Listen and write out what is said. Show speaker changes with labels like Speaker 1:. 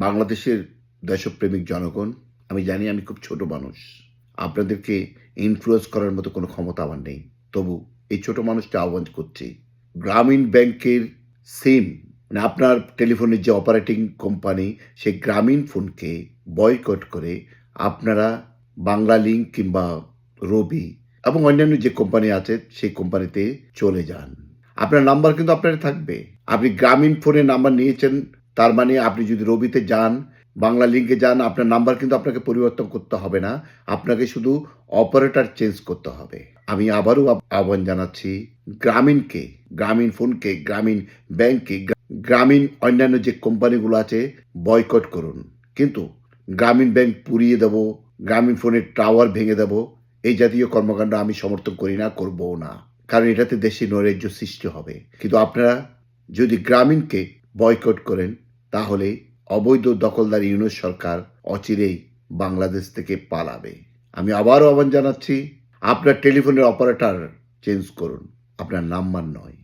Speaker 1: বাংলাদেশের দেশপ্রেমিক জনগণ, আমি জানি আমি খুব ছোট মানুষ। আপনাদেরকে ইনফ্লুয়েন্স করার মতো কোনো ক্ষমতা আমার নেই। তবু এই ছোট মানুষটা আহ্বান করছি, গ্রামীণ ব্যাংকের সিম মানে আপনার টেলিফোনের যে অপারেটিং কোম্পানি সেই গ্রামীণ ফোনকে বয়কট করে আপনারা বাংলা লিঙ্ক কিংবা রবি এবং অন্যান্য যে কোম্পানি আছে, সেই কোম্পানিতে চলে যান। আপনার নাম্বার কিন্তু আপনার থাকবে। আপনি গ্রামীণ ফোনে নাম্বার নিয়েছেন তার মানে আপনি যদি রবিতে যান, বাংলা লিঙ্কে যান, আপনার নাম্বার কিন্তু আপনাকে পরিবর্তন করতে হবে না। আপনাকে শুধু অপারেটর চেঞ্জ করতে হবে। আমি আবারও আহ্বান জানাচ্ছি গ্রামীণকে, গ্রামীণ ফোনকে, গ্রামীণ ব্যাংককে গ্রামীণ অন্যান্য যে কোম্পানিগুলো আছে, বয়কট করুন। কিন্তু গ্রামীণ ব্যাংক পুড়িয়ে দেব, গ্রামীণ ফোনের টাওয়ার ভেঙে দেব, এই জাতীয় কর্মকাণ্ড আমি সমর্থন করি না, করবও না। কারণ এটাতে দেশে নৈরাজ্য সৃষ্টি হবে। কিন্তু আপনারা যদি গ্রামীণকে বয়কট করেন তাহলে অবৈধ দখলদার ইউনুস সরকার অচিরেই বাংলাদেশ থেকে পালাবে। আমি আবারও আহ্বান জানাচ্ছি, আপনার টেলিফোনের অপারেটর চেঞ্জ করুন। আপনার নাম্বার নয়।